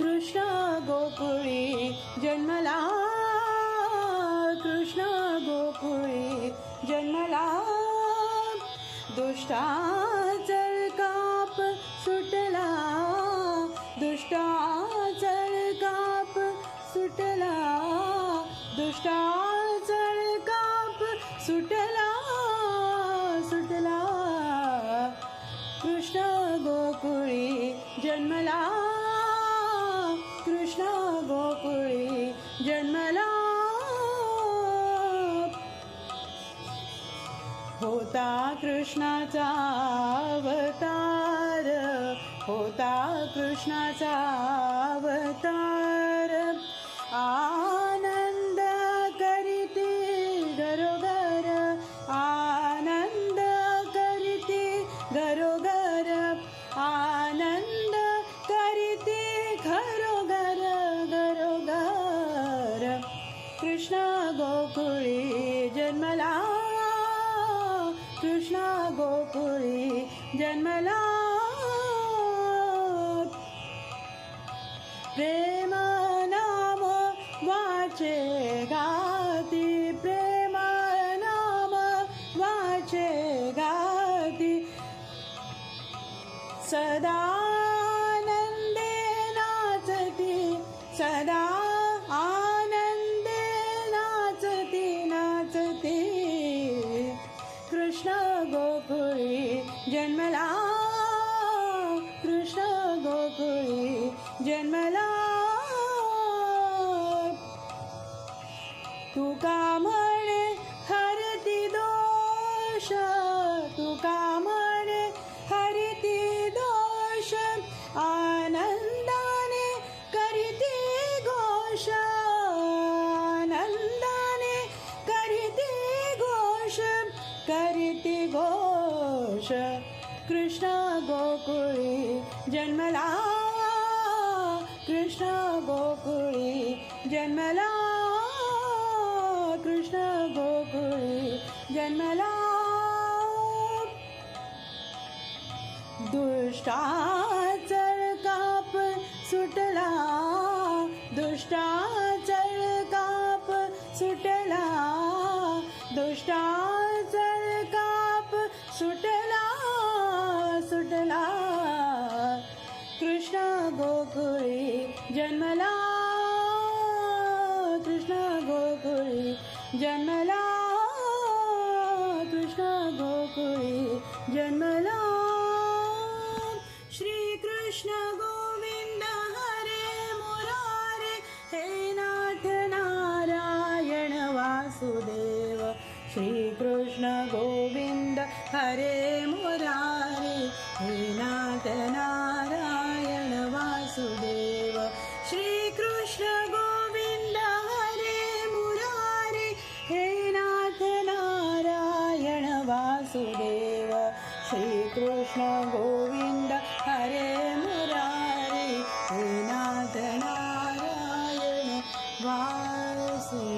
कृष्ण गोकुळी जन्मला. कृष्ण गोकुळी जन्मला. दुष्टा काप सुटला. दुष्टा काप सुटला. दुष्टा काप सुटला. सुटला. कृष्ण गोकुळी जन्मला. गोकुळी जन्मला. होता कृष्णाचा अवतार. होता कृष्णाचा अवतार. आ कृष्ण गोकुळी जन्मला. कृष्ण गोकुळी जन्मला. प्रेम नाम वाचे गाती. प्रेम नाम वाचे गाती. सदा आनंदे नाचती. सदा जन्मला कृष्ण गोकुळी जन्मला तुका म्हणे हरती दोष? तुका म्हणे हरती दोष? आनंद कृष्ण गोकुळी जन्मला कृष्ण गोकुळी जन्मला कृष्ण गोकुळी जन्मला दुष्टा काप सुटला दुष्टा काप सुटला दुष्टा जन्मला कृष्ण गोकुळी जन्मला कृष्ण गोकुळी जन्मला श्री कृष्ण गोविंद हरे मुरारे हे नाथ नारायण वासुदेव श्री कृष्ण गोविंद हरे वासुदेव श्री कृष्ण गोविंद हरे मुरारी हे नाथ नारायण वासुदेव।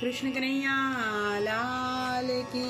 कृष्ण कन्हैया लाल की